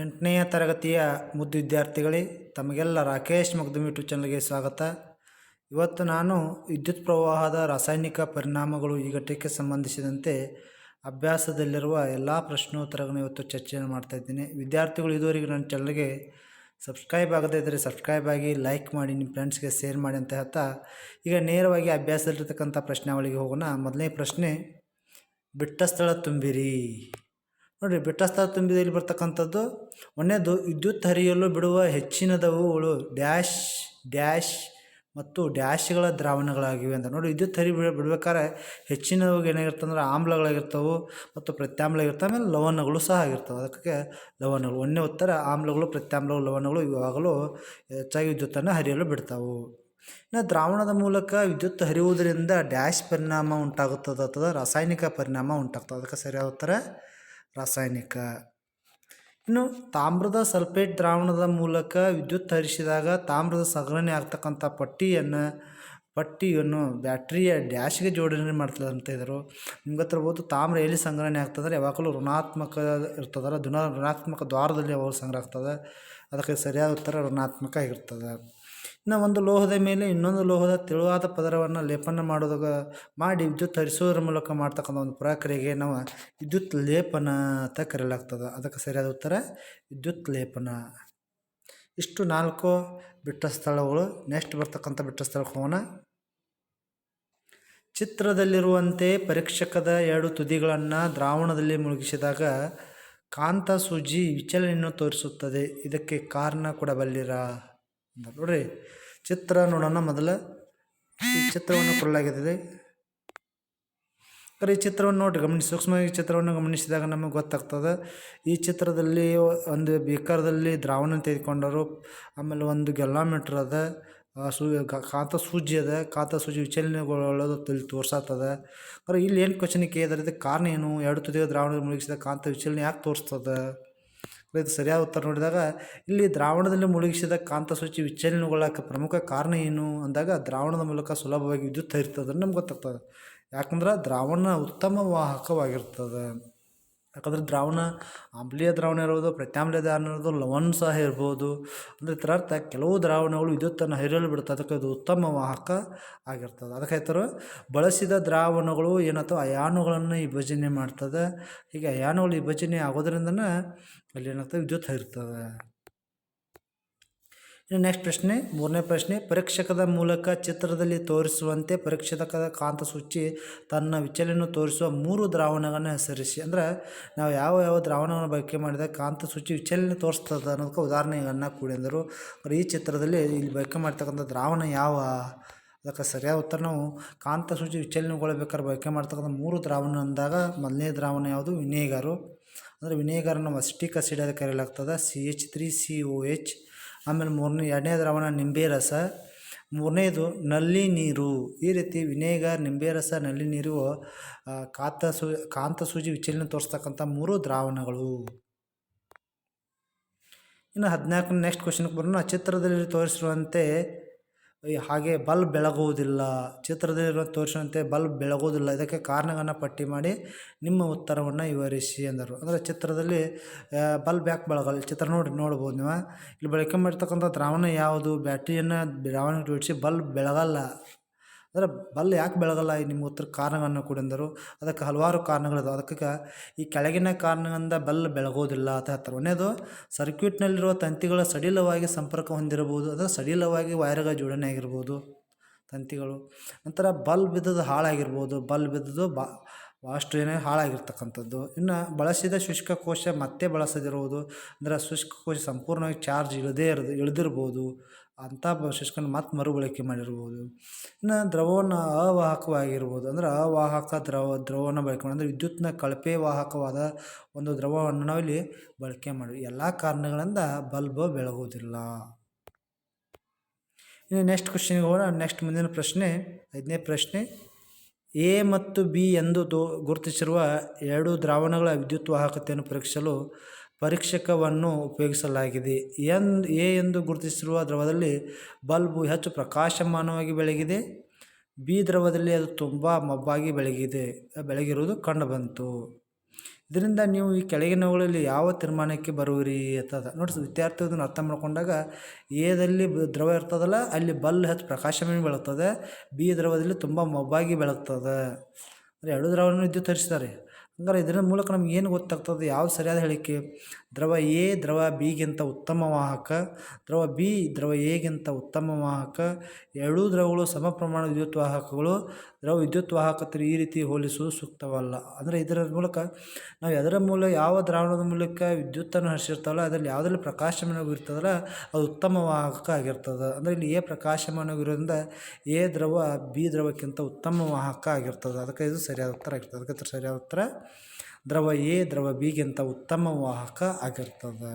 ಎಂಟನೆಯ ತರಗತಿಯ ಮುದ್ದು ವಿದ್ಯಾರ್ಥಿಗಳೇ ತಮಗೆಲ್ಲ ರಾಕೇಶ್ ಮಗ್ದುಮ್ ಯೂಟ್ಯೂಬ್ ಚಾನಲ್ಗೆ ಸ್ವಾಗತ. ಇವತ್ತು ನಾನು ವಿದ್ಯುತ್ ಪ್ರವಾಹದ ರಾಸಾಯನಿಕ ಪರಿಣಾಮಗಳು ಈ ಘಟಕ್ಕೆ ಸಂಬಂಧಿಸಿದಂತೆ ಅಭ್ಯಾಸದಲ್ಲಿರುವ ಎಲ್ಲ ಪ್ರಶ್ನೋತ್ತರಗಳನ್ನು ಇವತ್ತು ಚರ್ಚೆಯನ್ನು ಮಾಡ್ತಾ ಇದ್ದೀನಿ. ವಿದ್ಯಾರ್ಥಿಗಳು ಇದುವರೆಗೆ ನನ್ನ ಚಾನಲ್ಗೆ ಸಬ್ಸ್ಕ್ರೈಬ್ ಆಗದೇ ಇದ್ದರೆ ಸಬ್ಸ್ಕ್ರೈಬ್ ಆಗಿ ಲೈಕ್ ಮಾಡಿ, ನಿಮ್ಮ ಫ್ರೆಂಡ್ಸ್ಗೆ ಶೇರ್ ಮಾಡಿ ಅಂತ ಹೇಳ್ತಾ, ಈಗ ನೇರವಾಗಿ ಅಭ್ಯಾಸದಲ್ಲಿರ್ತಕ್ಕಂಥ ಪ್ರಶ್ನಾವಳಿಗೆ ಹೋಗೋಣ. ಮೊದಲನೇ ಪ್ರಶ್ನೆ, ಬಿಟ್ಟ ಸ್ಥಳ ತುಂಬಿರಿ. ನೋಡಿ ಬಿಟ್ಟಸ್ತ ತುಂಬಿದಲ್ಲಿ ಬರ್ತಕ್ಕಂಥದ್ದು. ಒಂದೇದು ವಿದ್ಯುತ್ ಹರಿಯಲು ಬಿಡುವ ಹೆಚ್ಚಿನದವುಗಳು ಡ್ಯಾಶ್ ಡ್ಯಾಶ್ ಮತ್ತು ಡ್ಯಾಶ್ಗಳ ದ್ರಾವಣಗಳಾಗಿವೆ ಅಂತ. ನೋಡಿ ವಿದ್ಯುತ್ ಹರಿ ಬಿಡಬೇಕಾದ್ರೆ ಬಿಡ್ಬೇಕಾದ್ರೆ ಹೆಚ್ಚಿನವು ಏನಾಗಿರ್ತವೆ ಅಂದ್ರೆ ಆಮ್ಲಗಳಾಗಿರ್ತವೆ ಮತ್ತು ಪ್ರತ್ಯಾಮ್ಲಾಗಿರ್ತವೆ ಆಮೇಲೆ ಲವಣಗಳು ಸಹ ಆಗಿರ್ತವೆ. ಅದಕ್ಕೆ ಲವಣಗಳು ಒಂದೇ ಉತ್ತರ, ಆಮ್ಲಗಳು, ಪ್ರತ್ಯಾಮ್ಲಗಳು, ಲವಣಗಳು ಇವಾಗಲೂ ಹೆಚ್ಚಾಗಿ ವಿದ್ಯುತ್ತನ್ನು ಹರಿಯಲು ಬಿಡ್ತಾವೆ. ಇನ್ನು ದ್ರಾವಣದ ಮೂಲಕ ವಿದ್ಯುತ್ ಹರಿಯುವುದರಿಂದ ಡ್ಯಾಶ್ ಪರಿಣಾಮ ಉಂಟಾಗುತ್ತದೆ ಅಥವಾ ರಾಸಾಯನಿಕ ಪರಿಣಾಮ ಉಂಟಾಗ್ತದೆ, ಅದಕ್ಕೆ ಸರಿಯಾದ ಉತ್ತರ ರಾಸಾಯನಿಕ. ಇನ್ನು ತಾಮ್ರದ ಸಲ್ಫೇಟ್ ದ್ರಾವಣದ ಮೂಲಕ ವಿದ್ಯುತ್ ಹರಿಸಿದಾಗ ತಾಮ್ರದ ಸಂಗ್ರಹಣೆ ಆಗ್ತಕ್ಕಂಥ ಪಟ್ಟಿಯನ್ನು ಪಟ್ಟಿಯನ್ನು ಬ್ಯಾಟ್ರಿಯ ಡ್ಯಾಶ್ಗೆ ಜೋಡಣೆ ಮಾಡ್ತದೆ ಅಂತ ಇದ್ದರು. ನಿಮ್ಗೆ ಹತ್ತಿರಬೋದು ತಾಮ್ರ ಎಲ್ಲಿ ಸಂಗ್ರಹಣೆ ಆಗ್ತದ್ರೆ ಯಾವಾಗಲೂ ಋಣಾತ್ಮಕ ಇರ್ತದಲ್ಲ ಋಣ ಋಣಾತ್ಮಕ ದ್ವಾರದಲ್ಲಿ ಯಾವಾಗ ಸಂಗ್ರಹ ಆಗ್ತದೆ. ಅದಕ್ಕೆ ಸರಿಯಾದ ಉತ್ತರ ಋಣಾತ್ಮಕ ಆಗಿರ್ತದೆ. ಇನ್ನು ಒಂದು ಲೋಹದ ಮೇಲೆ ಇನ್ನೊಂದು ಲೋಹದ ತೆಳುವಾದ ಪದರವನ್ನು ಲೇಪನ ಮಾಡೋದಾಗ ಮಾಡಿ ವಿದ್ಯುತ್ ಹರಿಸೋದ್ರ ಮೂಲಕ ಮಾಡ್ತಕ್ಕಂಥ ಒಂದು ಪ್ರಕ್ರಿಯೆಗೆ ನಾವು ವಿದ್ಯುತ್ ಲೇಪನ ಅಂತ ಕರೆಯಲಾಗ್ತದೆ ಅದಕ್ಕೆ ಸರಿಯಾದ ಉತ್ತರ ವಿದ್ಯುತ್ ಲೇಪನ. ಇಷ್ಟು ನಾಲ್ಕು ಬಿಟ್ಟ ಸ್ಥಳಗಳು. ನೆಕ್ಸ್ಟ್ ಬರ್ತಕ್ಕಂಥ ಬಿಟ್ಟ ಸ್ಥಳಕ್ಕೆ ಹೋಗೋಣ. ಚಿತ್ರದಲ್ಲಿರುವಂತೆ ಪರೀಕ್ಷಕದ ಎರಡು ತುದಿಗಳನ್ನು ದ್ರಾವಣದಲ್ಲಿ ಮುಳುಗಿಸಿದಾಗ ಕಾಂತ ಸೂಜಿ ವಿಚಲನೆಯನ್ನು ತೋರಿಸುತ್ತದೆ. ಇದಕ್ಕೆ ಕಾರಣ ಕೊಡಬಲ್ಲಿರಾ ಅಂತ ನೋಡ್ರಿ, ಚಿತ್ರ ನೋಡೋಣ ಮೊದಲ. ಈ ಚಿತ್ರವನ್ನು ಕೊಡಲಾಗಿದೆ ಈ ಚಿತ್ರವನ್ನು ನೋಡಿ ಗಮನಿಸಿ. ಸೂಕ್ಷ್ಮವಾಗಿ ಚಿತ್ರವನ್ನು ಗಮನಿಸಿದಾಗ ನಮಗೆ ಗೊತ್ತಾಗ್ತದೆ. ಈ ಚಿತ್ರದಲ್ಲಿ ಒಂದು ಬೇಕರ್ದಲ್ಲಿ ದ್ರಾವಣ ತೆಗೆದುಕೊಂಡರು. ಆಮೇಲೆ ಒಂದು ಗೆಲ್ಲಾಮೀಟ್ರ್ ಅದ. ಸೂ ಖಾತ ಸೂಜಿ ಅದ. ಕಾಂತ ಸೂಜಿ ವಿಚಲನೆಗೊಳ್ಳೋದು ಇಲ್ಲಿ ತೋರ್ಸತ್ತದ ಅಂದ್ರೆ ಇಲ್ಲಿ ಏನು ಕ್ವಶನ್ ಕೇಳಿದ್ರೆ, ಇದಕ್ಕೆ ಕಾರಣ ಏನು? ಎರಡು ತುದಿಯ ದ್ರಾವಣ ಮುಳುಗಿಸಿದ ಕಾಂತ ವಿಚಲನೆ ಯಾಕೆ ತೋರಿಸ್ತದೆ? ಇದು ಸರಿಯಾದ ಉತ್ತರ ನೋಡಿದಾಗ, ಇಲ್ಲಿ ದ್ರಾವಣದಲ್ಲಿ ಮುಳುಗಿಸಿದ ಕಾಂತಸೂಚಿ ವಿಚಲನಗೊಳ್ಳಕ್ಕೆ ಪ್ರಮುಖ ಕಾರಣ ಏನು ಅಂದಾಗ, ದ್ರಾವಣದ ಮೂಲಕ ಸುಲಭವಾಗಿ ವಿದ್ಯುತ್ ಹರಿತದನ್ನು ನಮ್ಗೆ ಗೊತ್ತಾಗ್ತದೆ. ಯಾಕಂದ್ರೆ ದ್ರಾವಣ ಉತ್ತಮ ವಾಹಕವಾಗಿರ್ತದೆ. ಯಾಕಂದ್ರೆ ದ್ರಾವಣ, ಆಮ್ಲೀಯ ದ್ರಾವಣ ಇರ್ಬೋದು ಪ್ರತ್ಯಾಮ್ಲೀಯ ದ್ರಾವಣ ಇರ್ಬೋದು ಲವಣ ಸಹ ಇರ್ಬೋದು. ಅಂದರೆ ಇದರ ಅರ್ಥ ಕೆಲವು ದ್ರಾವಣಗಳು ವಿದ್ಯುತ್ತನ್ನು ಹರಿಯಲು ಬಿಡುತ್ತೆ. ಅದಕ್ಕೆ ಇದು ಉತ್ತಮ ವಾಹಕ ಆಗಿರ್ತದೆ. ಅದಕ್ಕೆ ಹೇಳ್ತಾರೆ, ಬಳಸಿದ ದ್ರಾವಣಗಳು ಏನಾಯ್ತು? ಅಯಾನುಗಳನ್ನು ವಿಭಜನೆ ಮಾಡ್ತದೆ. ಹೀಗೆ ಅಯಾನುಗಳು ವಿಭಜನೆ ಆಗೋದ್ರಿಂದನೇ ಅಲ್ಲಿ ಏನಾಗ್ತದೆ? ವಿದ್ಯುತ್ ಹರಿರ್ತದೆ ಇನ್ನು ನೆಕ್ಸ್ಟ್ ಪ್ರಶ್ನೆ, ಮೂರನೇ ಪ್ರಶ್ನೆ, ಪರೀಕ್ಷಕದ ಮೂಲಕ ಚಿತ್ರದಲ್ಲಿ ತೋರಿಸುವಂತೆ ಪರೀಕ್ಷಕದ ಕಾಂತಸೂಚಿ ತನ್ನ ವಿಚಲನ ತೋರಿಸುವ ಮೂರು ದ್ರಾವಣಗಳನ್ನು ಹೆಸರಿಸಿ. ಅಂದ್ರೆ ನಾವು ಯಾವ ಯಾವ ದ್ರಾವಣವನ್ನು ಬಳಕೆ ಮಾಡಿದಾಗ ಕಾಂತಸೂಚಿ ವಿಚಲನೆ ತೋರಿಸ್ತದೆ ಅನ್ನೋದಕ್ಕೆ ಉದಾಹರಣೆಗಳನ್ನು ಕೂಡಿ ಅಂದರು. ಈ ಚಿತ್ರದಲ್ಲಿ ಇಲ್ಲಿ ಬಳಕೆ ಮಾಡ್ತಕ್ಕಂಥ ದ್ರಾವಣ ಯಾವ? ಅದಕ್ಕೆ ಸರಿಯಾದ ಉತ್ತರ ನಾವು ಕಾಂತಸೂಚಿ ವಿಚಲನೆಗೊಳ್ಳಬೇಕಾದ್ರೆ ಬಳಕೆ ಮಾಡ್ತಕ್ಕಂಥ ಮೂರು ದ್ರಾವಣ ಅಂದಾಗ ಮೊದಲನೇ ದ್ರಾವಣ ಯಾವುದು? ವಿನೇಗರು. ಅಂದರೆ ವಿನೇಗರನ್ನು ಅಸ್ಟಿಕ್ ಅಸಿಡ್ ಅಂತ ಕರೆಯಲಾಗ್ತದೆ. C H three C O H ಆಮೇಲೆ ಮೂರನೇ ಎರಡನೇ ದ್ರಾವಣ ನಿಂಬೆ ರಸ ಮೂರನೇದು ನಲ್ಲಿ ನೀರು. ಈ ರೀತಿ ವಿನೇಗರ್ ನಿಂಬೆ ರಸ ನಲ್ಲಿ ನೀರು ಕಾಂತ ಸೂ, ಕಾಂತ ಸೂಜಿ ವಿಚಲನೆ ತೋರಿಸ್ತಕ್ಕಂಥ ಮೂರು ದ್ರಾವಣಗಳು. ಇನ್ನು ಹದಿನಾಲ್ಕನೇ ನೆಕ್ಸ್ಟ್ ಕ್ವಶನ್ಗೆ ಬರೋಣ. ಚಿತ್ರದಲ್ಲಿ ತೋರಿಸಿರುವಂತೆ ಹಾಗೆ ಬಲ್ಬ್ ಬೆಳಗುವುದಿಲ್ಲ. ಚಿತ್ರದಲ್ಲಿರುವ ತೋರಿಸಿದಂತೆ ಬಲ್ಬ್ ಬೆಳಗುವುದಿಲ್ಲ. ಇದಕ್ಕೆ ಕಾರಣಗಳನ್ನು ಪಟ್ಟಿ ಮಾಡಿ ನಿಮ್ಮ ಉತ್ತರವನ್ನು ವಿವರಿಸಿ ಎಂದರು. ಅಂದರೆ ಚಿತ್ರದಲ್ಲಿ ಬಲ್ಬ್ ಯಾಕೆ ಬೆಳಗಲ್ಲ? ಚಿತ್ರ ನೋಡಿ, ನೋಡ್ಬೋದು ನೀವು. ಇಲ್ಲಿ ಬಳಕೆ ಮಾಡಿರ್ತಕ್ಕಂಥ ದ್ರಾವಣ ಯಾವುದು? ಬ್ಯಾಟ್ರಿಯನ್ನು ದ್ರಾವಣ ಜೋಡಿಸಿ ಬಲ್ಬ್ ಬೆಳಗಲ್ಲ. ಅಂದರೆ ಬಲ್ ಯಾಕೆ ಬೆಳಗಲ್ಲ ಈ ನಿಮ್ಮ ಉತ್ತರ ಕಾರಣಗಳನ್ನು ಕೊಡೆಂದರು ಅದಕ್ಕೆ ಹಲವಾರು ಕಾರಣಗಳಿದಾವೆ. ಅದಕ್ಕೆ ಈ ಕೆಳಗಿನ ಕಾರಣದಿಂದ ಬಲ್ ಬೆಳಗೋದಿಲ್ಲ ಅಂತ ಹೇಳ್ತಾರೆ. ಒಂದೇದು ಸರ್ಕ್ಯೂಟ್ನಲ್ಲಿರುವ ತಂತಿಗಳ ಸಡಿಲವಾಗಿ ಸಂಪರ್ಕ ಹೊಂದಿರಬಹುದು. ಅಥವಾ ಸಡಿಲವಾಗಿ ವೈರ್ಗಳ ಜೋಡಣೆ ಆಗಿರ್ಬೋದು ತಂತಿಗಳು. ನಂತರ ಬಲ್ ಬಿದ್ದದ್ದು ಹಾಳಾಗಿರ್ಬೋದು ಬಲ್ ಬಿದ್ದದ್ದು ಬಾ ಭಾಳಷ್ಟು ಏನೇ ಹಾಳಾಗಿರ್ತಕ್ಕಂಥದ್ದು. ಇನ್ನು ಬಳಸಿದ ಶುಷ್ಕ ಕೋಶ ಮತ್ತೆ ಬಳಸದಿರುವುದು. ಅಂದರೆ ಶುಷ್ಕ ಕೋಶ ಸಂಪೂರ್ಣವಾಗಿ ಚಾರ್ಜ್ ಇಳದೇ ಇರೋದು ಇಳಿದಿರ್ಬೋದು ಅಂಥ ಶುಷ್ಕನ ಮತ್ತೆ ಮರುಬಳಕೆ ಮಾಡಿರ್ಬೋದು. ಇನ್ನು ದ್ರವವನ್ನು ಅವಾಹಕವಾಗಿರ್ಬೋದು. ಅಂದರೆ ಅವಾಹಕ ದ್ರವ, ದ್ರವವನ್ನು ಬಳಕೆ ಮಾಡಿ, ಅಂದರೆ ವಿದ್ಯುತ್ನ ಕಳಪೆ ವಾಹಕವಾದ ಒಂದು ದ್ರವವನ್ನು ನಾವಿಲ್ಲಿ ಬಳಕೆ ಮಾಡಿ. ಎಲ್ಲ ಕಾರಣಗಳಿಂದ ಬಲ್ಬ್ ಬೆಳಗುವುದಿಲ್ಲ. ಇನ್ನು ನೆಕ್ಸ್ಟ್ ಕ್ವಶನ್ಗೆ ಹೋಗೋಣ. ನೆಕ್ಸ್ಟ್ ಮುಂದಿನ ಪ್ರಶ್ನೆ, ಐದನೇ ಪ್ರಶ್ನೆ. ಎ ಮತ್ತು ಬಿ ಎಂದು ತೋ, ಗುರುತಿಸಿರುವ ಎರಡು ದ್ರಾವಣಗಳ ವಿದ್ಯುತ್ ವಾಹಕತೆಯನ್ನು ಪರೀಕ್ಷಿಸಲು ಪರೀಕ್ಷಕವನ್ನು ಉಪಯೋಗಿಸಲಾಗಿದೆ. ಎನ್, ಎ ಎಂದು ಗುರುತಿಸಿರುವ ದ್ರವದಲ್ಲಿ ಬಲ್ಬು ಹೆಚ್ಚು ಪ್ರಕಾಶಮಾನವಾಗಿ ಬೆಳಗಿದೆ. ಬಿ ದ್ರವದಲ್ಲಿ ಅದು ತುಂಬ ಮಬ್ಬಾಗಿ ಬೆಳಗಿದೆ, ಬೆಳಗಿರುವುದು ಕಂಡುಬಂತು. ಇದರಿಂದ ನೀವು ಈ ಕೆಳಗಿನವುಗಳಲ್ಲಿ ಯಾವ ತೀರ್ಮಾನಕ್ಕೆ ಬರುವಿರಿ ಅಂತದ ನೋಡಿ ವಿದ್ಯಾರ್ಥಿ ಅದನ್ನು ಅರ್ಥ ಮಾಡಿಕೊಂಡಾಗ ಎದಲ್ಲಿ ದ್ರವ ಇರ್ತದಲ್ಲ, ಅಲ್ಲಿ ಬಲ್ ಹೆಚ್ಚು ಪ್ರಕಾಶಮೇ ಬೆಳಗ್ತದೆ, ಬಿ ದ್ರವದಲ್ಲಿ ತುಂಬ ಮಬ್ಬಾಗಿ ಬೆಳಗ್ತದೆ. ಅಂದರೆ ಎರಡು ದ್ರವವನ್ನು ವಿದ್ಯುತ್ ಹರಿಸ್ತಾರೆ. ಹಂಗಾರೆ ಇದರ ಮೂಲಕ ನಮ್ಗೆ ಏನು ಗೊತ್ತಾಗ್ತದೆ? ಯಾವ ಸರಿಯಾದ ಹೇಳಿಕೆ? ದ್ರವ ಎ, ದ್ರವ ಬಿಗಿಂತ ಉತ್ತಮ ವಾಹಕ. ದ್ರವ ಬಿ, ದ್ರವ ಎಗಿಂತ ಉತ್ತಮ ವಾಹಕ. ಎರಡೂ ದ್ರವಗಳು ಸಮ ಪ್ರಮಾಣ ವಿದ್ಯುತ್ ವಾಹಕಗಳು. ದ್ರವ ವಿದ್ಯುತ್ ವಾಹಕತೆ ಈ ರೀತಿ ಹೋಲಿಸುವುದು ಸೂಕ್ತವಲ್ಲ. ಅಂದರೆ ಇದರ ಮೂಲಕ ನಾವು ಅದರ ಮೂಲ ಯಾವ ದ್ರಾವಣದ ಮೂಲಕ ವಿದ್ಯುತ್ತನ್ನು ಹರಿಸಿರ್ತಾವಲ್ಲ, ಅದರಲ್ಲಿ ಯಾವುದರಲ್ಲಿ ಪ್ರಕಾಶಮಾನವಾಗಿರ್ತದಲ್ಲ ಅದು ಉತ್ತಮ ವಾಹಕ ಆಗಿರ್ತದೆ. ಅಂದರೆ ಇಲ್ಲಿ ಎ ಪ್ರಕಾಶಮಾನವಾಗಿರೋದ್ರಿಂದ ಎ ದ್ರವ, ಬಿ ದ್ರವಕ್ಕಿಂತ ಉತ್ತಮ ವಾಹಕ ಆಗಿರ್ತದೆ. ಅದಕ್ಕೆ ಇದು ಸರಿಯಾದ ಉತ್ತರ ಆಗಿರ್ತದೆ. ಅದಕ್ಕೆ ಸರಿಯಾದ ಉತ್ತರ, ದ್ರವ ಎ, ದ್ರವ ಬಿಗಿಂತ ಉತ್ತಮ ವಾಹಕ ಆಗಿರ್ತದೆ.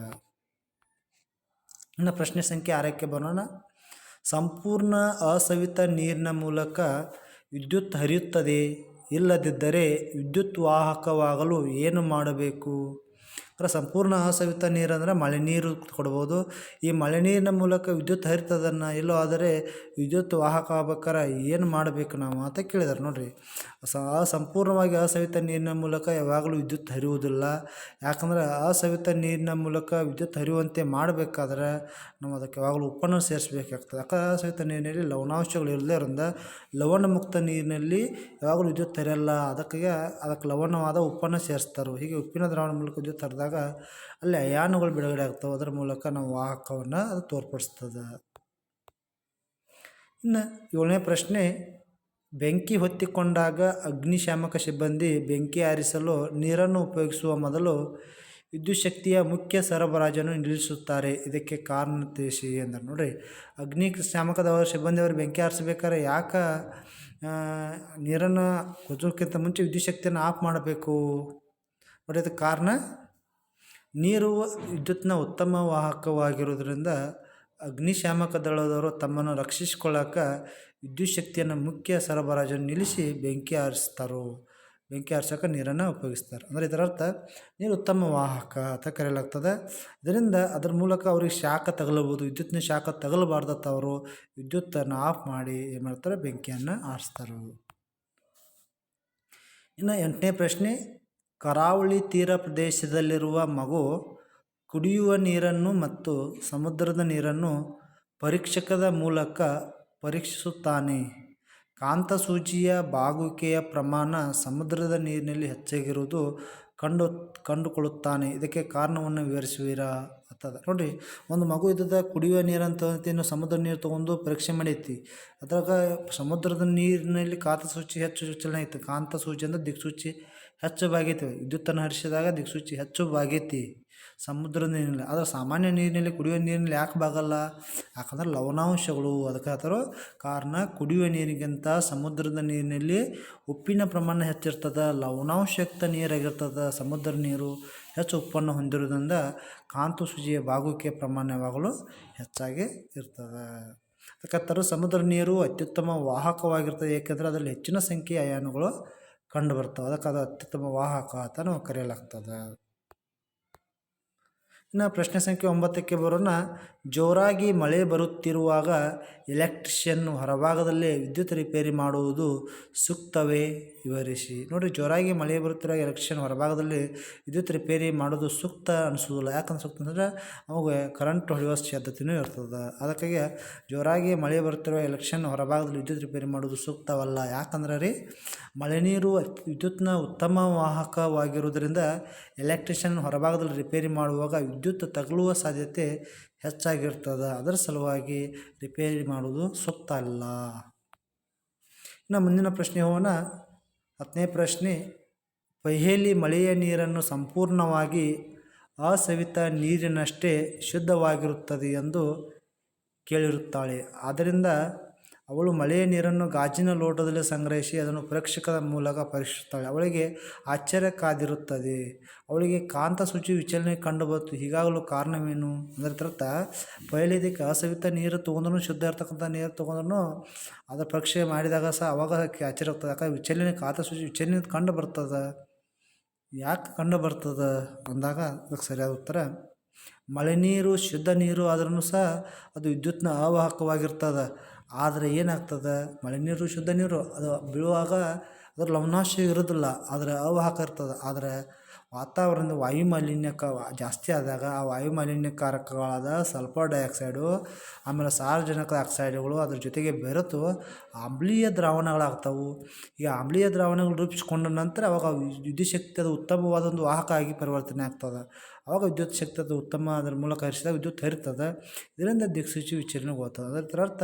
ಇನ್ನು ಪ್ರಶ್ನೆ ಸಂಖ್ಯೆ ಆರಕ್ಕೆ ಬರೋಣ. ಸಂಪೂರ್ಣ ಅಸವಿತ ನೀರಿನ ಮೂಲಕ ವಿದ್ಯುತ್ ಹರಿಯುತ್ತದೆ. ಇಲ್ಲದಿದ್ದರೆ ವಿದ್ಯುತ್ ವಾಹಕವಾಗಲು ಏನು ಮಾಡಬೇಕು? ಅಂದರೆ ಸಂಪೂರ್ಣ ಅಸವಿತ ನೀರು ಅಂದರೆ ಮಳೆ ನೀರು ಕೊಡ್ಬೋದು. ಈ ಮಳೆ ನೀರಿನ ಮೂಲಕ ವಿದ್ಯುತ್ ಹರಿತದನ್ನು ಎಲ್ಲೋ ಆದರೆ ವಿದ್ಯುತ್ ವಾಹಕ ಆಗ್ಬೇಕಾರೆ ಏನು ಮಾಡಬೇಕು ನಾವು ಅಂತ ಕೇಳಿದಾರೆ ನೋಡಿರಿ. ಸ ಸಂಪೂರ್ಣವಾಗಿ ಆಸವಿತ ನೀರಿನ ಮೂಲಕ ಯಾವಾಗಲೂ ವಿದ್ಯುತ್ ಹರಿಯುವುದಿಲ್ಲ. ಯಾಕಂದರೆ ಆಸವಿತ ನೀರಿನ ಮೂಲಕ ವಿದ್ಯುತ್ ಹರಿಯುವಂತೆ ಮಾಡಬೇಕಾದ್ರೆ ನಾವು ಅದಕ್ಕೆ ಯಾವಾಗಲೂ ಉಪ್ಪನ್ನು ಸೇರಿಸಬೇಕಾಗ್ತದೆ. ಯಾಕೆ ಅಸವಿತ ನೀರಿನಲ್ಲಿ ಲವಣಾಂಶಗಳು ಇರದೇ ಇರೋದ್ರಿಂದ ಲವಣ ಮುಕ್ತ ನೀರಿನಲ್ಲಿ ಯಾವಾಗಲೂ ವಿದ್ಯುತ್ ಹರಿಯಲ್ಲ. ಅದಕ್ಕೆ ಅದಕ್ಕೆ ಲವಣವಾದ ಉಪ್ಪನ್ನು ಸೇರಿಸ್ತಾರೆ. ಹೀಗೆ ಉಪ್ಪಿನ ದ್ರಾವಣ ಮೂಲಕ ವಿದ್ಯುತ್ ಹರಿದಾಗ ಅಲ್ಲಿ ಅಯಾನುಗಳು ಬಿಡುಗಡೆ ಆಗ್ತವೆ. ಅದರ ಮೂಲಕ ನಾವು ವಾಹಕವನ್ನು ಅದು ತೋರ್ಪಡಿಸ್ತದೆ. ಇನ್ನು ಏಳನೇ ಪ್ರಶ್ನೆ, ಬೆಂಕಿ ಹೊತ್ತಿಕೊಂಡಾಗ ಅಗ್ನಿಶಾಮಕ ಸಿಬ್ಬಂದಿ ಬೆಂಕಿ ಆರಿಸಲು ನೀರನ್ನು ಉಪಯೋಗಿಸುವ ಮೊದಲು ವಿದ್ಯುತ್ ಶಕ್ತಿಯ ಮುಖ್ಯ ಸರಬರಾಜನ್ನು ನಿಲ್ಲಿಸುತ್ತಾರೆ. ಇದಕ್ಕೆ ಕಾರಣ ತಿಳಿಸಿ ಎಂದರು. ನೋಡಿರಿ, ಅಗ್ನಿ ಶಾಮಕದವರು ಸಿಬ್ಬಂದಿಯವರು ಬೆಂಕಿ ಆರಿಸ್ಬೇಕಾದ್ರೆ ಯಾಕೆ ನೀರನ್ನು ಕೊಚ್ಚೋಕ್ಕಿಂತ ಮುಂಚೆ ವಿದ್ಯುತ್ ಶಕ್ತಿಯನ್ನು ಆಫ್ ಮಾಡಬೇಕು? ನೋಡಿ ಅದಕ್ಕೆ ಕಾರಣ ನೀರು ವಿದ್ಯುತ್ನ ಉತ್ತಮ ವಾಹಕವಾಗಿರೋದ್ರಿಂದ ಅಗ್ನಿಶಾಮಕ ದಳದವರು ತಮ್ಮನ್ನು ರಕ್ಷಿಸಿಕೊಳ್ಳಾಕ ವಿದ್ಯುತ್ ಶಕ್ತಿಯನ್ನು ಮುಖ್ಯ ಸರಬರಾಜನ್ನು ನಿಲ್ಲಿಸಿ ಬೆಂಕಿ ಆರಿಸ್ತಾರೋ ಬೆಂಕಿ ಆರ್ಸೋಕೆ ನೀರನ್ನು ಉಪಯೋಗಿಸ್ತಾರೆ. ಅಂದರೆ ಇದರ ಅರ್ಥ, ನೀರು ಉತ್ತಮ ವಾಹಕ ಅಂತ ಕರೆಯಲಾಗ್ತದೆ. ಇದರಿಂದ ಅದರ ಮೂಲಕ ಅವ್ರಿಗೆ ಶಾಖ ತಗಲಬೋದು ವಿದ್ಯುತ್ನ ಶಾಖ ತಗಲಬಾರ್ದತ್ತ ಅವರು ವಿದ್ಯುತ್ತನ್ನು ಆಫ್ ಮಾಡಿ ಏನು ಮಾಡ್ತಾರೆ? ಬೆಂಕಿಯನ್ನು ಆರಿಸ್ತಾರೆ ಇನ್ನು ಎಂಟನೇ ಪ್ರಶ್ನೆ ಕರಾವಳಿ ತೀರ ಪ್ರದೇಶದಲ್ಲಿರುವ ಮಗು ಕುಡಿಯುವ ನೀರನ್ನು ಮತ್ತು ಸಮುದ್ರದ ನೀರನ್ನು ಪರೀಕ್ಷಕದ ಮೂಲಕ ಪರೀಕ್ಷಿಸುತ್ತಾನೆ. ಕಾಂತಸೂಚಿಯ ಬಾಗುವಿಕೆಯ ಪ್ರಮಾಣ ಸಮುದ್ರದ ನೀರಿನಲ್ಲಿ ಹೆಚ್ಚಾಗಿರುವುದು ಕಂಡು, ಕಂಡುಕೊಳ್ಳುತ್ತಾನೆ. ಇದಕ್ಕೆ ಕಾರಣವನ್ನು ವಿವರಿಸುವಿರಾ? ಅಂತದ. ನೋಡಿರಿ, ಒಂದು ಮಗು ಇದ್ದದ ಕುಡಿಯುವ ನೀರಂತ ಇನ್ನು ಸಮುದ್ರ ನೀರು ತೊಗೊಂಡು ಪರೀಕ್ಷೆ ಮಾಡೈತಿ ಅದ್ರಾಗ ಸಮುದ್ರದ ನೀರಿನಲ್ಲಿ ಕಾಂತಸೂಚಿ ಹೆಚ್ಚು ಚಲನೆ ಐತಿ ಕಾಂತಸೂಚಿ ಅಂದ್ರೆ ದಿಕ್ಸೂಚಿ. ಹೆಚ್ಚು ಬಾಗೈತಿ ವಿದ್ಯುತ್ತನ್ನು ಹರಿಸಿದಾಗ ದಿಕ್ಸೂಚಿ ಹೆಚ್ಚು ಬಾಗೈತಿ ಸಮುದ್ರದ ನೀರಿನಲ್ಲಿ, ಆದರೆ ಸಾಮಾನ್ಯ ನೀರಿನಲ್ಲಿ ಕುಡಿಯುವ ನೀರಿನಲ್ಲಿ ಯಾಕೆ ಬಾಗಲ್ಲ? ಯಾಕಂದ್ರೆ ಲವಣಾಂಶಗಳು. ಅದಕ್ಕೆ ಹೇಳ್ತಾರೋ, ಕಾರಣ ಕುಡಿಯುವ ನೀರಿಗಿಂತ ಸಮುದ್ರದ ನೀರಿನಲ್ಲಿ ಉಪ್ಪಿನ ಪ್ರಮಾಣ ಹೆಚ್ಚಿರ್ತದೆ, ಲವಣಾಂಶಯುಕ್ತ ನೀರಾಗಿರ್ತದೆ ಸಮುದ್ರ ನೀರು. ಹೆಚ್ಚು ಉಪ್ಪನ್ನು ಹೊಂದಿರೋದ್ರಿಂದ ಕಾಂತಸೂಚಿಯ ಬಾಗುವಿಕೆ ಪ್ರಮಾಣವಾಗಲು ಹೆಚ್ಚಾಗಿ ಇರ್ತದೆ. ಅದಕ್ಕೆ ಸಮುದ್ರ ನೀರು ಅತ್ಯುತ್ತಮ ವಾಹಕವಾಗಿರ್ತದೆ. ಏಕೆಂದರೆ ಅದರಲ್ಲಿ ಹೆಚ್ಚಿನ ಸಂಖ್ಯೆಯ ಅಯಾನುಗಳು ಕಂಡು ಬರ್ತವೆ. ಅದಕ್ಕೆ ಅದು ಅತ್ಯುತ್ತಮ ವಾಹಕ ಅಂತಲೂ ಕರೆಯಲಾಗ್ತದೆ. ಇನ್ನು ಪ್ರಶ್ನೆ ಸಂಖ್ಯೆ ಒಂಬತ್ತಕ್ಕೆ ಬರೋಣ. ಜೋರಾಗಿ ಮಳೆ ಬರುತ್ತಿರುವಾಗ ಎಲೆಕ್ಟ್ರಿಷಿಯನ್ ಹೊರಭಾಗದಲ್ಲೇ ವಿದ್ಯುತ್ ರಿಪೇರಿ ಮಾಡುವುದು ಸೂಕ್ತವೇ? ವಿವರಿಸಿ. ನೋಡಿ ಜೋರಾಗಿ ಮಳೆ ಬರುತ್ತಿರುವಾಗ ಎಲೆಕ್ಟ್ರಿಷಿಯನ್ ಹೊರಭಾಗದಲ್ಲಿ ವಿದ್ಯುತ್ ರಿಪೇರಿ ಮಾಡೋದು ಸೂಕ್ತ ಅನಿಸೋದಿಲ್ಲ ಯಾಕಂದ್ರೆ ಸೂಕ್ತ ಅಂದರೆ ಅವಾಗ ಕರೆಂಟ್ ಹೊಡೆಯುವ ಸಾಧ್ಯತೆಯೂ ಇರ್ತದೆ. ಅದಕ್ಕಾಗಿ ಜೋರಾಗಿ ಮಳೆ ಬರುತ್ತಿರುವ ಎಲೆಕ್ಷನ್ ಹೊರಭಾಗದಲ್ಲಿ ವಿದ್ಯುತ್ ರಿಪೇರಿ ಮಾಡೋದು ಸೂಕ್ತವಲ್ಲ. ಯಾಕಂದ್ರೆ ರೀ, ಮಳೆ ನೀರು ವಿದ್ಯುತ್ನ ಉತ್ತಮ ವಾಹಕವಾಗಿರುವುದರಿಂದ ಎಲೆಕ್ಟ್ರಿಷಿಯನ್ ಹೊರಭಾಗದಲ್ಲಿ ರಿಪೇರಿ ಮಾಡುವಾಗ ವಿದ್ಯುತ್ ತಗುಲುವ ಸಾಧ್ಯತೆ ಹೆಚ್ಚಾಗಿರ್ತದೆ. ಅದರ ಸಲುವಾಗಿ ರಿಪೇರಿ ಮಾಡುವುದು ಸೂಕ್ತ ಅಲ್ಲ ಇನ್ನು ಮುಂದಿನ ಪ್ರಶ್ನೆ ಹೋಗೋಣ. ಹತ್ತನೇ ಪ್ರಶ್ನೆ, ಪಹೇಲಿ ಮಳೆಯ ನೀರನ್ನು ಸಂಪೂರ್ಣವಾಗಿ ಅಸವಿತ ನೀರಿನಷ್ಟೇ ಶುದ್ಧವಾಗಿರುತ್ತದೆ ಎಂದು ಕೇಳಿರುತ್ತಾಳೆ. ಆದ್ದರಿಂದ ಅವಳು ಮಳೆಯ ನೀರನ್ನು ಗಾಜಿನ ಲೋಟದಲ್ಲಿ ಸಂಗ್ರಹಿಸಿ ಅದನ್ನು ಪ್ರೇಕ್ಷಕದ ಮೂಲಕ ಪರೀಕ್ಷಿಸುತ್ತಾಳೆ. ಅವಳಿಗೆ ಆಶ್ಚರ್ಯ ಕಾದಿರುತ್ತದೆ. ಅವಳಿಗೆ ಕಾಂತ ಕಾಂತಸೂಚಿ ವಿಚಲನೆ ಕಂಡುಬಂತು ಹೀಗಾಗಲು ಕಾರಣವೇನು? ಅಂದರೆ ಅರ್ಥ ಪೈಲಿದಕ್ಕೆ ಅಸವಿತ ನೀರು ತೊಗೊಂಡ್ರು ಶುದ್ಧ ಇರ್ತಕ್ಕಂಥ ನೀರು ತೊಗೊಂಡ್ರು, ಅದರ ಪರೀಕ್ಷೆ ಮಾಡಿದಾಗ ಸಹ ಅವಾಗ ಆಶ್ಚರ್ಯ ಆಗ್ತದೆ. ಯಾಕಂದ್ರೆ ವಿಚಲನೆ ಕಾಂತಸೂಚಿ ವಿಚಲನೆ ಕಂಡು ಬರ್ತದೆ. ಯಾಕೆ ಕಂಡು ಬರ್ತದೆ? ಅಂದಾಗ ಅದಕ್ಕೆ ಸರಿಯಾದ ಉತ್ತರ, ಮಳೆ ನೀರು, ಶುದ್ಧ ನೀರು ಆದ್ರೂ ಸಹ ಅದು ವಿದ್ಯುತ್ನ ಅವಾಹಕವಾಗಿರ್ತದೆ. ಆದರೆ ಏನಾಗ್ತದೆ? ಮಳೆ ನೀರು, ಶುದ್ಧ ನೀರು, ಅದು ಬೀಳುವಾಗ ಅದ್ರ ಲವಣಾಂಶ ಇರೋದಿಲ್ಲ, ಆದರೆ ಅವಾಹಕ ಇರ್ತದೆ. ಆದರೆ ವಾತಾವರಣದ ವಾಯು ಮಾಲಿನ್ಯಕ ಜಾಸ್ತಿ ಆದಾಗ ಆ ವಾಯು ಮಾಲಿನ್ಯಕಾರಕಗಳಾದ ಸಲ್ಫರ್ ಡೈಆಕ್ಸೈಡು, ಆಮೇಲೆ ಸಾರಜನಕ ಆಕ್ಸೈಡ್ಗಳು ಅದ್ರ ಜೊತೆಗೆ ಬೆರೆತು ಆಮ್ಲೀಯ ದ್ರಾವಣಗಳಾಗ್ತವೆ. ಈ ಆಮ್ಲೀಯ ದ್ರಾವಣಗಳು ರೂಪಿಸ್ಕೊಂಡ ನಂತರ ಅವಾಗ ವಿದ್ಯುತ್ ಶಕ್ತಿ ಅದು ಉತ್ತಮವಾದ ಒಂದು ವಾಹಕ ಆಗಿ ಪರಿವರ್ತನೆ ಆಗ್ತದೆ. ಅವಾಗ ವಿದ್ಯುತ್ ಶಕ್ತಿ ಅದು ಉತ್ತಮ ಅದ್ರ ಮೂಲಕ ಹರಿಸಿದಾಗ ವಿದ್ಯುತ್ ಹರಿತದೆ. ಇದರಿಂದ ದಿಕ್ಸೂಚಿ ವಿಚಲನೆಗೆ ಹೋಗ್ತದೆ ಅದರ ಅರ್ಥ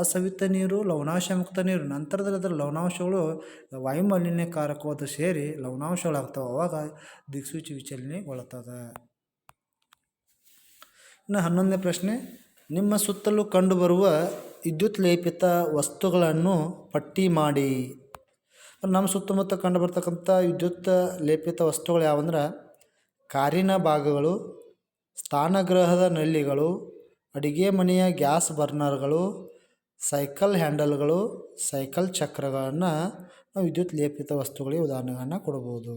ಅಸವಿತ ನೀರು ಲವಣಾಂಶ ಮುಕ್ತ ನೀರು, ನಂತರದಲ್ಲಿ ಅದರ ಲವಣಾಂಶಗಳು ವಾಯುಮಾಲಿನ್ಯಕಾರಕವಾದ ಸೇರಿ ಸೇರಿ ಲವಣಾಂಶಗಳಾಗ್ತವೆ ಆವಾಗ ದಿಕ್ಸೂಚಿ ವಿಚಲನೆಗೊಳ್ತದೆ ಇನ್ನು ಹನ್ನೊಂದನೇ ಪ್ರಶ್ನೆ, ನಿಮ್ಮ ಸುತ್ತಲೂ ಕಂಡುಬರುವ ವಿದ್ಯುತ್ ಲೇಪಿತ ವಸ್ತುಗಳನ್ನು ಪಟ್ಟಿ ಮಾಡಿ. ನಮ್ಮ ಸುತ್ತಮುತ್ತ ಕಂಡು ಬರ್ತಕ್ಕಂಥ ವಿದ್ಯುತ್ ಲೇಪಿತ ವಸ್ತುಗಳು ಯಾವಂದ್ರೆ ಕಾರಿನ ಭಾಗಗಳು ಸ್ಥಾನಗ್ರಹದ ನಲ್ಲಿಗಳು, ಅಡುಗೆ ಮನೆಯ ಗ್ಯಾಸ್ ಬರ್ನರ್ಗಳು, ಸೈಕಲ್ ಹ್ಯಾಂಡಲ್ಗಳು, ಸೈಕಲ್ ಚಕ್ರಗಳನ್ನು ವಿದ್ಯುತ್ ಲೇಪಿತ ವಸ್ತುಗಳಿಗೆ ಉದಾಹರಣೆಗಳನ್ನು ಕೊಡ್ಬೋದು.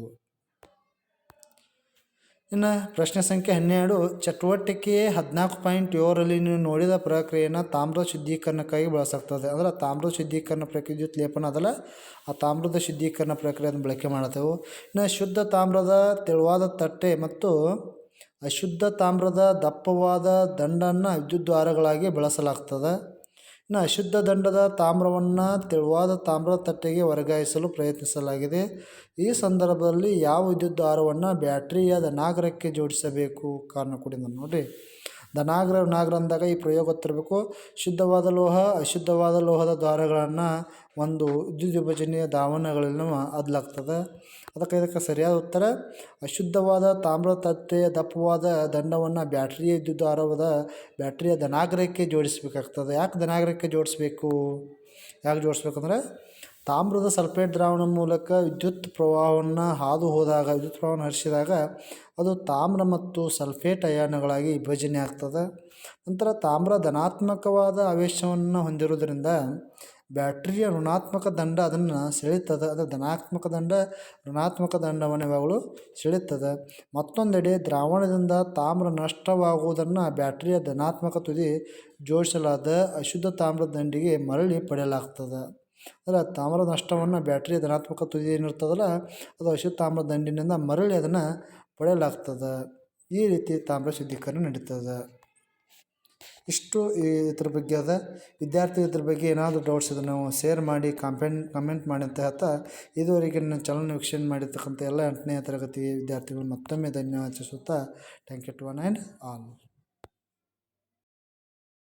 ಇನ್ನು ಪ್ರಶ್ನೆ ಸಂಖ್ಯೆ ಹನ್ನೆರಡು ಚಟುವಟಿಕೆ ಹದಿನಾಲ್ಕು ಪಾಯಿಂಟ್ ಏಳರಲ್ಲಿ ನೀವು ನೋಡಿದ ಪ್ರಕ್ರಿಯೆಯನ್ನು ತಾಮ್ರದ ಶುದ್ಧೀಕರಣಕ್ಕಾಗಿ ಬಳಸಾಗ್ತದೆ ಅಂದ್ರೆ ತಾಮ್ರ ಶುದ್ಧೀಕರಣ ಪ್ರಕ್ರಿಯೆ ಜೊತೆ ಲೇಪನ ಅದಲ್ಲ, ಆ ತಾಮ್ರದ ಶುದ್ಧೀಕರಣ ಪ್ರಕ್ರಿಯೆಯನ್ನು ಬಳಕೆ ಮಾಡ್ತೇವೆ ಇನ್ನು ಶುದ್ಧ ತಾಮ್ರದ ತೆಳುವಾದ ತಟ್ಟೆ ಮತ್ತು ಅಶುದ್ಧ ತಾಮ್ರದ ದಪ್ಪವಾದ ದಂಡನ್ನು ವಿದ್ಯುತ್ ದ್ವಾರಗಳಾಗಿ ಬಳಸಲಾಗ್ತದೆ. ಇನ್ನು ಅಶುದ್ಧ ದಂಡದ ತಾಮ್ರವನ್ನು ತೆಳುವಾದ ತಾಮ್ರದ ತಟ್ಟೆಗೆ ವರ್ಗಾಯಿಸಲು ಪ್ರಯತ್ನಿಸಲಾಗಿದೆ. ಈ ಸಂದರ್ಭದಲ್ಲಿ ಯಾವ ವಿದ್ಯುತ್ ದಾರವನ್ನು ಬ್ಯಾಟ್ರಿಯಾದ ನಾಗರಕ್ಕೆ ಜೋಡಿಸಬೇಕು? ಕಾರಣ ಕೊಡಿ ನಾನು ಧನಾಗ್ರ ಋಣಾಗ್ರ ಅಂದಾಗ ಈ ಪ್ರಯೋಗ ಗೊತ್ತಿರಬೇಕು ಶುದ್ಧವಾದ ಲೋಹ, ಅಶುದ್ಧವಾದ ಲೋಹದ ದ್ವಾರಗಳನ್ನು ಒಂದು ವಿದ್ಯುತ್ ವಿಭಜನೆಯ ದಾವಣಗಳನ್ನು ಅದಲಾಗ್ತದೆ. ಅದಕ್ಕೆ ಇದಕ್ಕೆ ಸರಿಯಾದ ಉತ್ತರ, ಅಶುದ್ಧವಾದ ತಾಮ್ರ ತತ್ತೆಯ ದಪ್ಪವಾದ ದಂಡವನ್ನು ಬ್ಯಾಟ್ರಿಯ ವಿದ್ಯುತ್ ದ್ವಾರವಾದ ಬ್ಯಾಟ್ರಿಯ ಧನಾಗ್ರಹಕ್ಕೆ ಜೋಡಿಸಬೇಕಾಗ್ತದೆ. ಯಾಕೆ ಧನಾಗ್ರಹಕ್ಕೆ ಜೋಡಿಸ್ಬೇಕು? ಯಾಕೆ ಜೋಡಿಸ್ಬೇಕಂದ್ರೆ ತಾಮ್ರದ ಸಲ್ಫೇಟ್ ದ್ರಾವಣ ಮೂಲಕ ವಿದ್ಯುತ್ ಪ್ರವಾಹವನ್ನು ಹಾದು ಹೋದಾಗ, ವಿದ್ಯುತ್ ಪ್ರವಾಹವನ್ನು ಹರಿಸಿದಾಗ ಅದು ತಾಮ್ರ ಮತ್ತು ಸಲ್ಫೇಟ್ ಅಯಾನುಗಳಾಗಿ ವಿಭಜನೆ ಆಗ್ತದೆ. ನಂತರ ತಾಮ್ರ ಧನಾತ್ಮಕವಾದ ಆವೇಶವನ್ನು ಹೊಂದಿರುವುದರಿಂದ ಬ್ಯಾಟ್ರಿಯ ಋಣಾತ್ಮಕ ದಂಡ ಅದನ್ನು ಸೆಳೆಯುತ್ತದೆ. ಅದು ಧನಾತ್ಮಕ ದಂಡ, ಋಣಾತ್ಮಕ ದಂಡವನ್ನು ಯಾವಾಗಲೂ ಸೆಳೆಯುತ್ತದೆ. ಮತ್ತೊಂದೆಡೆ ದ್ರಾವಣದಿಂದ ತಾಮ್ರ ನಷ್ಟವಾಗುವುದನ್ನು ಬ್ಯಾಟ್ರಿಯ ಧನಾತ್ಮಕ ತುದಿ ಜೋಡಿಸಲಾದ ಅಶುದ್ಧ ತಾಮ್ರದ ದಂಡಿಗೆ ಮರಳಿ ಪಡೆಯಲಾಗ್ತದೆ. ಅಂದರೆ ತಾಮ್ರದ ನಷ್ಟವನ್ನು ಬ್ಯಾಟ್ರಿ ಧನಾತ್ಮಕ ತುದಿ ಏನಿರ್ತದಲ್ಲ, ಅದು ಅಶುದ್ಧ ತಾಮ್ರದ ದಂಡಿನಿಂದ ಮರಳಿ ಅದನ್ನು ಪಡೆಯಲಾಗ್ತದೆ. ಈ ರೀತಿ ತಾಮ್ರ ಶುದ್ಧೀಕರಣ ನಡೀತದೆ. ಇಷ್ಟು ಇದ್ರ ಬಗ್ಗೆ ಅದ. ವಿದ್ಯಾರ್ಥಿ ಇದ್ರ ಬಗ್ಗೆ ಏನಾದರೂ ಡೌಟ್ಸ್ ಇದ್ರೆ ನಾವು ಶೇರ್ ಮಾಡಿ ಕಾಂಪೆಂಟ್ ಕಮೆಂಟ್ ಮಾಡಿ ಅಂತ ಹೇಳ್ತಾ, ಇದುವರೆಗೆ ನನ್ನ ಚಾನಲ್ ವೀಕ್ಷಣೆ ಮಾಡಿರ್ತಕ್ಕಂಥ ಎಲ್ಲ ಎಂಟನೇ ತರಗತಿ ವಿದ್ಯಾರ್ಥಿಗಳು ಮತ್ತೊಮ್ಮೆ ಧನ್ಯವಾದ ಆಚರಿಸುತ್ತಾ thank you to one and all